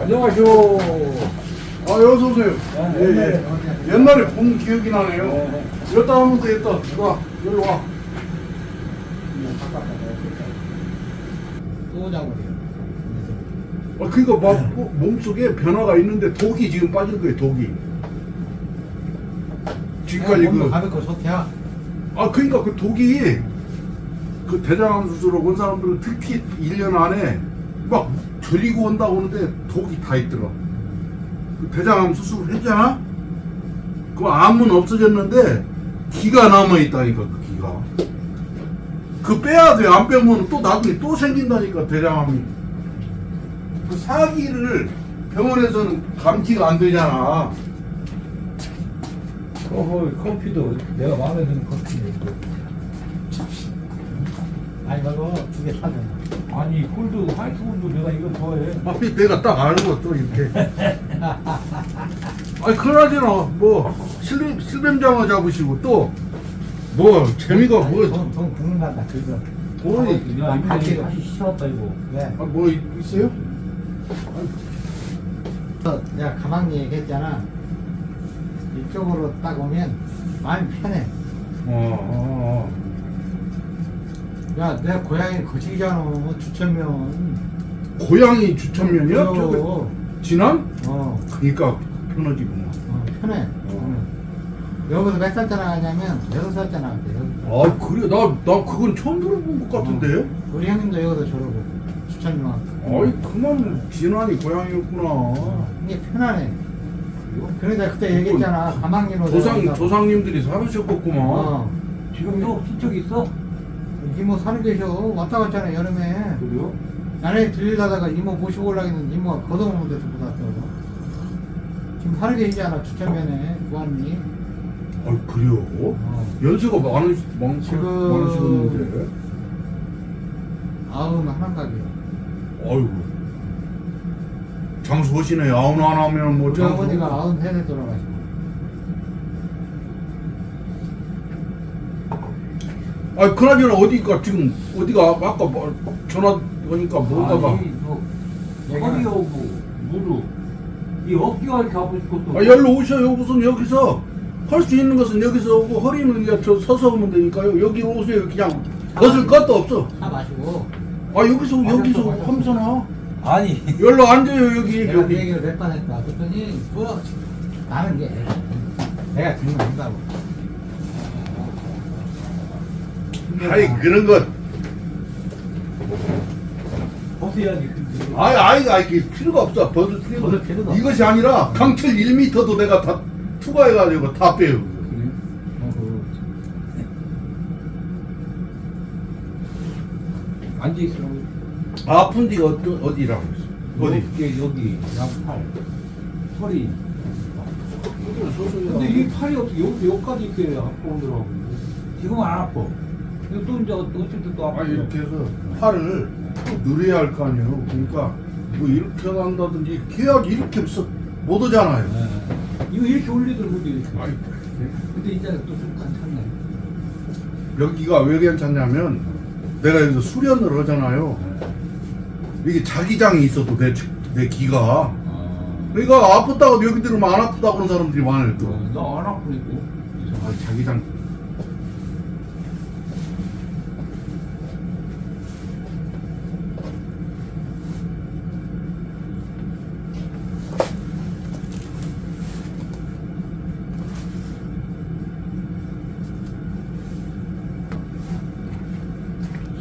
안녕하쇼. 아, 어서 오세요. 네, 예, 옛날에 예. 옛날에 본 기억이 나네요. 네. 여기다 하면 되겠다. 와, 여기로 와. 또 잡으래요. 아, 그니까 막 뭐, 몸속에 변화가 있는데 독이 지금 빠진 거예요, 독이. 지금까지 그, 가볍고 좋대야. 아, 그니까 그 독이 그 대장암 수술을 온 사람들은 특히 1년 안에 막 저리고 온다고 하는데 독이 다 있더라. 그 대장암 수술을 했잖아? 그 암은 없어졌는데 기가 남아있다니까, 그 기가. 그 빼야 돼. 안 빼면 또 나중에 또 생긴다니까, 대장암이. 그 사기를 병원에서는 감기가 안 되잖아. 어허, 커피도 내가 마음에 드는. 이거. 아니 말고 두개 사면. 아니, 꿀도, 화이트 꿀도 내가 이거 좋아해. 앞에 내가 딱 아는 거또 이렇게. 아니 그나저나 뭐 실뱀 실뱀장어 잡으시고 또 뭐 재미가 아니, 뭐 돈, 돈 굶는 간다 그거. 돈이 야, 이거 갈게요. 다시 시켰다, 이거. 왜? 아, 뭐 있- 있어요? 어, 내가 가만히 얘기했잖아. 이쪽으로 딱 오면 마음이 편해. 어, 어, 야, 내 고향이 거시기잖아. 주천면. 어. 고양이 주천면이요? 어, 저거 지난? 어, 그러니까 편하지구나. 어, 편해. 어. 여기서 몇 살 때 나가냐면 여섯 살 때 나갔대. 여기서. 아 그래 나 나 그건 처음 들어본 것 같은데. 어. 우리 형님도 여기서 졸업고 주천면. 아이 그만 진환이 고양이였구나. 이게 편하네. 그러니까 그때 얘기했잖아. 가망리로 조상 내려간다고. 조상님들이 살으셨겠구만. 어. 지금도 친척 있어? 이모 사는 계셔. 왔다 갔잖아 여름에. 그래요? 나네 들리다가 이모 모시고 올라 했는데 이모가 걷어먹는 데서 못 왔어. 지금 사는 계시잖아 주천면에 구한리. 아 그래요? 어. 연세가 많으시 많 지금- 많으시겠는데. 아흔 한가게요. 아이고. 장수하시네. 아흔 안 하면 뭐 우리 장수. 아버지가 아흔 세대 돌아가시고. 아 그나저나 어디가 지금 어디가 아까 뭐 전화 오니까 뭐가가. 아니, 뭐, 허리 오고, 무릎. 이 어깨가 이렇게 아프실 것도. 아 열로 오셔요. 무슨 여기서 할 수 있는 것은 여기서 오고 허리는 이제 저 서서 오면 되니까요. 여기 오세요. 그냥 벗을 것도 없어. 차 마시고. 아 여기서 마셨어, 여기서 마셨어. 하면서 나. 아니. 열로 앉아요 여기 내가 그 여기. 얘기를 몇 번 했다. 그랬더니 뭐 나는 게 내가 거 한다고. 아이 그런 것. 벗어야지. 아이 아이 아이 그 필요가 없어. 벗을 필요가 벗을 없어. 필요가 없어. 이것이 아니라 강철 1m도 내가 다 투과해가지고 다 빼요. 그래? 앉아있으라고. 아픈 데가 어디, 어디라고 했어? 어디? 어깨, 여기, 양팔, 허리. 근데 근데 이 팔이 어떻게 여기, 여기까지 이렇게 아프더라고. 지금 안 아파. 근데 또 이제 어쨌든 또 아파. 아 이렇게 해서 팔을 누려야 할 거 아니에요. 그러니까 뭐 이렇게 한다든지 계약 이렇게 없어 못 오잖아요. 네. 이거 이렇게 올리더라고, 이렇게. 아이, 근데 이제 또좀 괜찮네. 여기가 왜 괜찮냐면 내가 여기서 수련을 하잖아요. 이게 자기장이 있어도 내, 내 기가 아, 그러니까 아프다고 여기 들으면 안 아프다고 그러는 사람들이 많아요 또. 나안 아프니까. 아, 자기장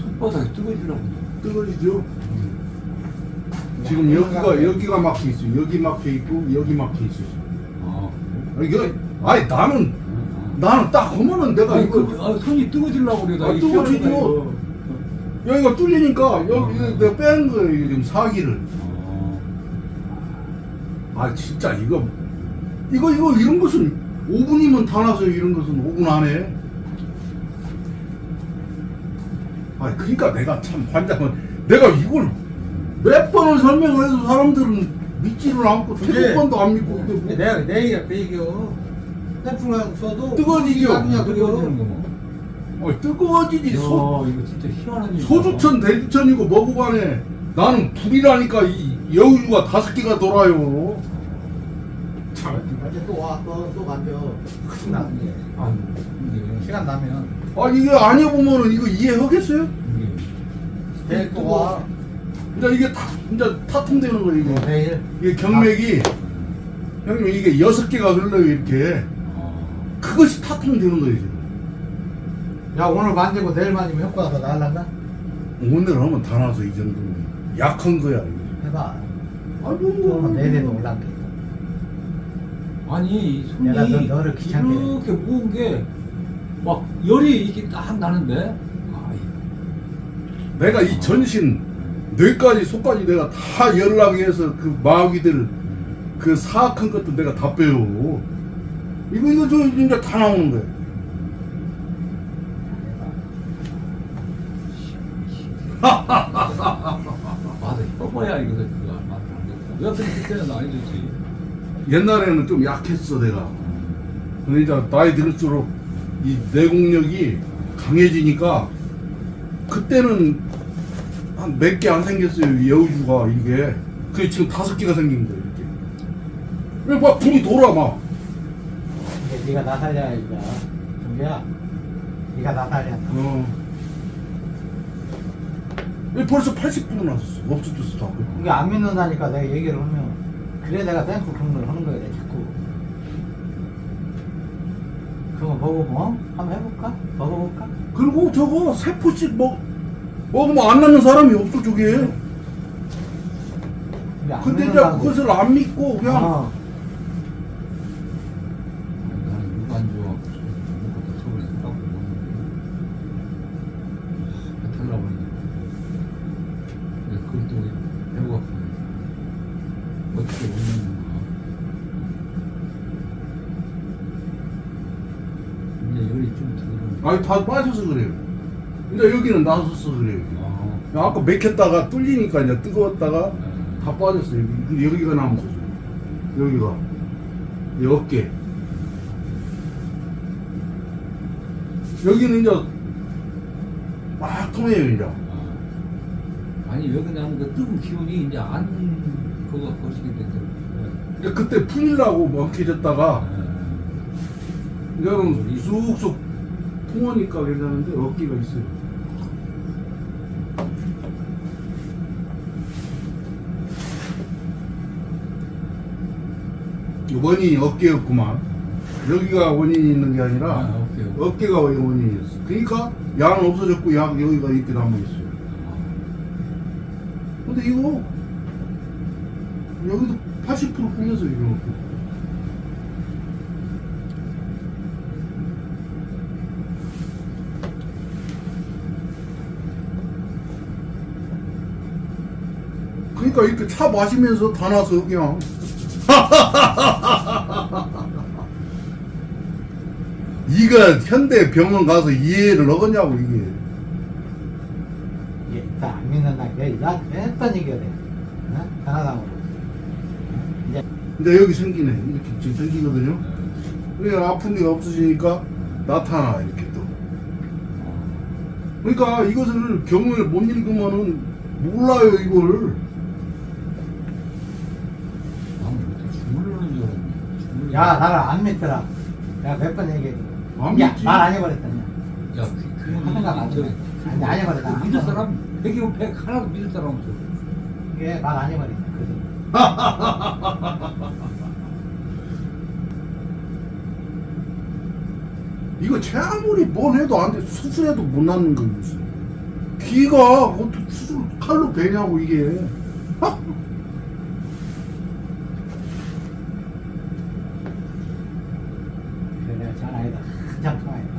손바닥이 뜨거지라고. 뜨거지죠. 지금 여기가 여기가 막혀 있어. 여기 막혀 있고 여기 막혀 있어. 아. 이거 아니 나는 나는 딱 보면은 내가 아니, 이거 그, 아, 손이 뜨거지려고 그래. 나 아, 이거 이거. 여기가 뚫리니까 여기 이거 내가 뺀 거예요 지금 사기를. 아. 아 진짜 이거 이거 이거 이런 것은 5분이면 다 나서 이런 것은 5분 안에. 아 그러니까 내가 참 환장은 내가 이걸 몇 번을 설명을 해도 사람들은 믿지를 않고 그게- 번도 안 믿고 이게 뭐- 내가 내 얘기가 그 얘기요. 태풍을 써도 뜨거워지죠. 뜨거워지는 그거. 거 뭐. 어, 뜨거워지지 소, 야, 이거 진짜 희한한 일이다. 소주천 대주천이고 뭐고 간에 나는 불이라니까 이, 여우주가 다섯 개가 돌아요. 참. 어제 또 와 또또 만져 시간 나는 게아 이게 시간 나면 아 이게 안 해보면은 이거 이해하겠어요? 내일 또 와 이제 이게 다 이제 타통되는 거예요 이게. 내일 이게 경맥이 형님 이게 여섯 개가 흘러요 이렇게. 아, 그것이 타통되는 거예요 지금. 야 오늘 만지고 내일 만지면 효과가 더 나을란가? 오늘 하면 다 나서 이 정도면 약한 거야. 이게. 해봐 아이고. 그러면 내일에도 올란게 아니 손이 내가 너- 너를 귀찮게 이렇게 무은 게막 열이 이렇게 딱 나는데 내가 이 전신 뇌까지 속까지 내가 다 연락해 해서 그 마귀들 그 사악한 것도 내가 다 빼요. 이거 이거 저 이제 다 나오는 거야. 맞아 혀봐야 이거 그거 맞아 왜 앞에 그때는 안 해주지 옛날에는 좀 약했어 내가. 근데 이제 나이 들수록 이 내공력이 강해지니까 그때는 한 몇 개 안 생겼어요 이 여우주가 이게. 그게 지금 다섯 개가 생긴 거예요 이렇게. 막 불이 돌아 막. 이제 네가 나 살려야 이거 정규야 네가 나 살려 어. 왜 벌써 80분은 났었어. 없어졌어 다. 이게 안 믿는다니까 내가 얘기를 하면 그래 내가 땡크 경로를 하는 거야 내가 자꾸 그거 먹어보 뭐? 한번 해볼까? 먹어볼까? 그리고 저거 세포씩 먹 먹으면 안 낫는 사람이 없어 저게. 안 근데 이제. 그것을 안 믿고 그냥 어. 나는 누가 안 좋아 먹고 서울에 있다고 배탈 나버리네 그걸 또 배우가 어떻게 먹는 건가 이제 열이 좀 들어 아니 다 빠져서 그래요. 이제 여기는 나서서 그래요. 아, 아까 맥혔다가 뚫리니까 이제 뜨거웠다가 네. 다 빠졌어요. 여기. 근데 여기가 남았어. 여기가 이 어깨. 여기는 이제 막 통해요 이제. 아. 아니 여기 나는 그 뜨거운 기운이 이제 안 그거 거시게 이제 그때 풀리려고 멍해졌다가 네. 이제는 쑥쑥 통하니까 괜찮은데 어깨가 있어요. 원인이 어깨였구만. 여기가 원인이 있는 게 아니라 아, 오케이, 오케이. 어깨가 원인이었어. 그러니까 양은 없어졌고 양 여기가 이렇게 남아 있어요. 근데 이거 여기도 80% 풀려서 이거. 그러니까 이렇게 차 마시면서 다 나서 그냥. 이가 현대 병원 가서 이해를 얻었냐고 이게. 이게 다 안 믿는다 이게 나 했던 얘기야 돼. 어? 하나당으로. 이제 이제 여기 생기네. 이렇게 지금 생기거든요. 그래 아픈 데가 없어지니까 나타나 이렇게 또. 그러니까 이것을 경을 못 읽으면은 몰라요 이걸 야 나를 안 믿더라 내가 몇 번 얘기했어 안 야, 믿지. 말안 해버렸더니 야, 그, 그, 하는 거안 해. 아니, 안 해버려, 나. 그 믿을 사람, 백이면 백, 하나도 믿을 사람 없어. 이게 말안 해버렸어 그래서 이거 제 아무리 뭘 해도 안 돼. 수술해도 못 낫는 거 무슨. 귀가 어떻게 수술 칼로 베냐고 이게. 아! 그래 내가 전화해다 한참 통화했다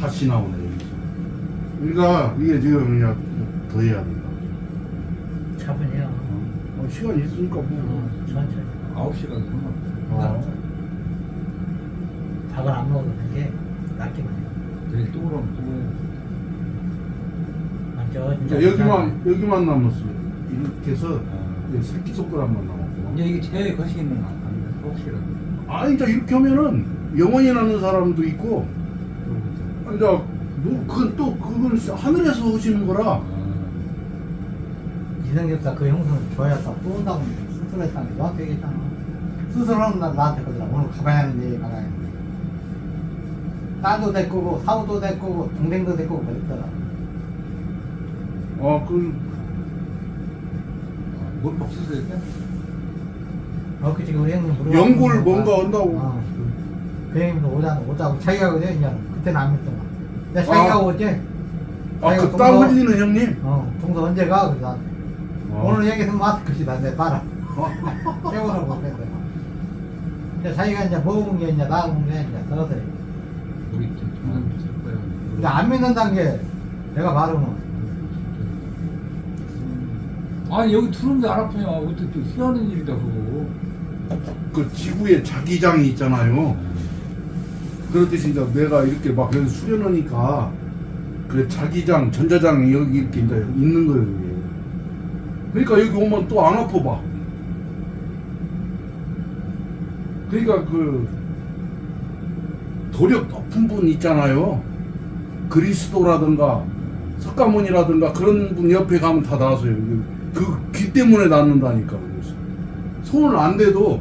다시 나오네 여기서. 그러니까 이게 지금 그냥 더 해야 된다. 해요 어, 시간 있으니까 뭐. 어, 천천히 아홉 시간 어. 상관없어. 밥을 안 먹어도 되게 낫기만 해 그래, 또 그럼 또. 먼저 이제 여기만 여기만 남았어요. 이렇게 해서 이제 새끼 손가락만 남았고. 이제 이게 제일 거시 있는 거 아니야? 혹시라도. 아 이제 이렇게 하면은 영원히 나는 사람도 있고 이제 뭐 그건 또 그걸 하늘에서 오시는 거라. 이성격사 그 줘야 또 온다고 수술했다는 게 너한테 얘기했잖아. 수술하는 날 나한테 그러더라. 오늘 가봐야 하는데 가봐야 하는데. 딸도 데리고 사우도 데리고 동생도 데리고 그랬더라. 아, 그뭘 먹었을 때? 어, 그 지금 우리 형님 물어봐. 연골 뭔가 한다고. 어. 그 형님도 오자, 오자고 자기가 그래, 이제. 그때는 안 믿더라. 내가 자기가 아. 오지? 아, 자기가 그땀 동서- 흘리는 형님? 어, 동서 언제 가? 그래서 나한테. 아. 오늘 얘기해서 마스크시다. 내 봐라. 깨우라고 그랬대. 이제 자기가 이제 먹은 게 이제 나은 게 이제 서서. 우리 좀 전화를 쓸 거야. 근데 안 믿는다는 게 내가 말하면 아니 여기 두는데 안 아프냐? 어떻게 또 희한한 일이다 그거. 그 지구에 자기장이 있잖아요. 그렇듯이 이제 내가 이렇게 막 여기 수련하니까 그 자기장, 전자장이 여기 이렇게 이제 있는 거예요. 이게. 그러니까 여기 오면 또 안 아파 봐. 그러니까 그 도력 높은 분 있잖아요. 그리스도라든가 석가모니라든가 그런 분 옆에 가면 다 나서요. 그 귀 때문에 낫는다니까. 그래서 손을 안 대도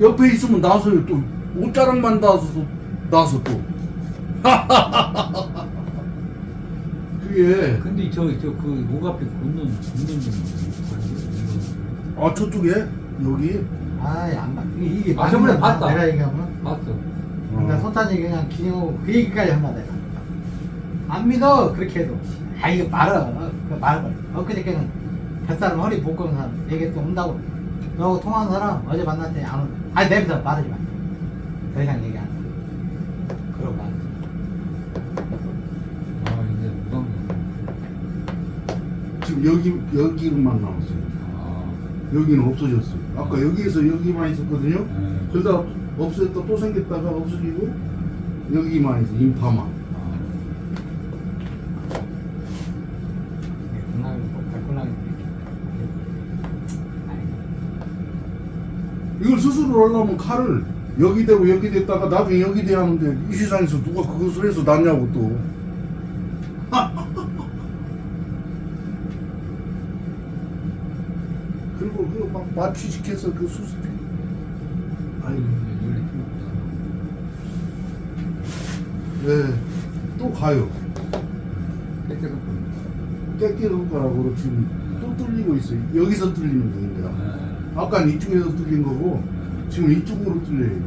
옆에 있으면 나서요. 또 옷자락만 나서 나서 또. 그게 근데 저 저 그 목 앞에 걷는 걷는 좀 아 저쪽에 여기 아이 안 봐. 이게, 이게 아, 저번에 맞는 거야, 봤다. 내가 얘기하면 봤어. 근데 어. 소탄이 그냥 기념 그 얘기까지 한다 내가 안 믿어 그렇게 해도 아 이거 말아 그 말을 엊그저께는 뱃사람 허리 복근 사람 얘기했더 온다고 너하고 통화한 사람 어제 만났더니 안 온다 아니 내부터 말하지 마 더 이상 얘기 안 해. 그러고 아 이제 무방. 지금 여기 여기만 남았어요. 아. 여기는 없어졌어요. 아까 여기에서 여기만 있었거든요. 네. 그러다 없어졌다 또 생겼다가 없어지고 여기만 있어 인파만. 발건강이 이걸 수술을 하려면 칼을 여기 대고 여기 댔다가 나중에 여기 대야 하는데 이 세상에서 누가 그것을 해서 낫냐고 또. 그리고 그거 막 마취시켜서 그 수술. 아니, 원래 좀 네. 또 가요. 깨끗한 손가락으로 지금 또 뚫리고 있어요. 여기서 뚫리는 겁니다. 거. 아까 이쪽에서 뚫린 거고 지금 이쪽으로 뚫려요.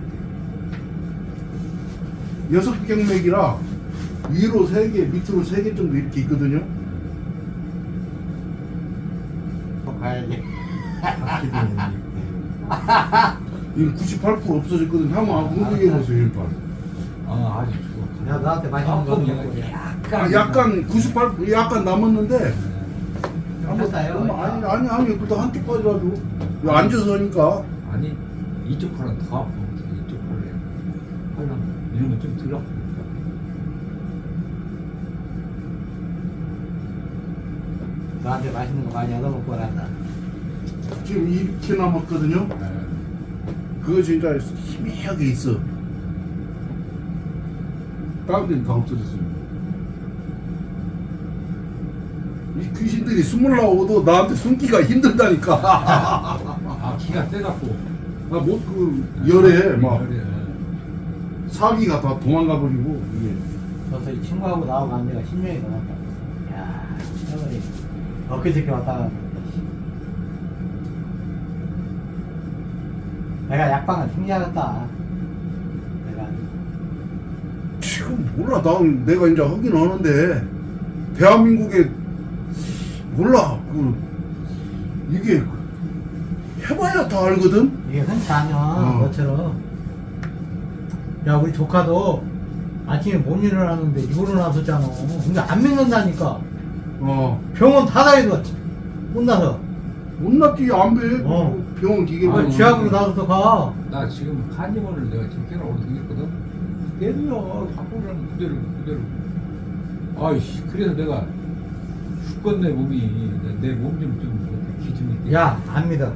여섯 경맥이라 위로 세 개, 밑으로 세개 정도 이렇게 있거든요. 또 가야지 이거 98% 없어졌거든요. 한번 공격해 보세요, 일단. 아 아직 좋아. 내가 너한테 맛있는 거 아, 약간 98% 약간 남았는데. 괜찮아요 아니 아니 아니 그래도 한쪽까지라도 이거 앉아서 하니까 아니 이쪽 팔은 더 아파. 이쪽 팔에 팔랑 이런 건좀 덜 아프니까. 너한테 맛있는 거 많이 얻어먹고란다 지금 이렇게 남았거든요. 네. 그거 진짜 희미하게 있어. 다른 데는 다 없어졌어요. 이 귀신들이 숨을 나오고도 나한테 숨기가 힘들다니까. 아 기가 세갖고. 나못그 열에 막 열에, 예. 사기가 다 도망가 버리고 이게. 저서 이 친구하고 나하고 간 지가 10년이 넘었다. 야, 세월이 엊그저께 왔다. 씨. 내가 약방을 승리하겠다. 내가 지금 몰라. 난 내가 이제 하긴 하는데 대한민국에 몰라. 그 이게 해봐야 다 알거든. 이게 흔치 않아 어. 너처럼. 야 우리 조카도 아침에 못 일어나는데 이거로 나섰잖아. 근데 안 믿는다니까. 어. 병원 다 다니고 혼나서. 못 났지 안 배. 어. 병원 기계. 아. 쥐하고 나서도 가. 나 지금 한의원을 내가 적게나 오래 다녔거든. 때려 바꾸려면 그대로 그대로. 아이씨 그래서 내가 죽겠네 몸이 내 몸 좀좀 기준이. 야, 안 믿어.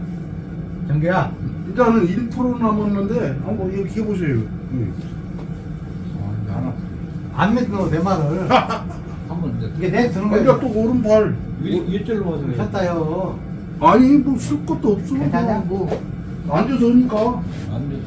정규야, 일단은 1% 남았는데 한번 이렇게 해보세요. 예. 아안 아파. 안 믿어 내 말을. 한번 이제 이게 내 드는 거야 그러니까 또 오른발. 위- 위쪽으로 와서 그래. 셨다요. 아니 뭐 쓸 것도 없어. 괜찮냐 뭐. 앉아서 하니까. 안 돼서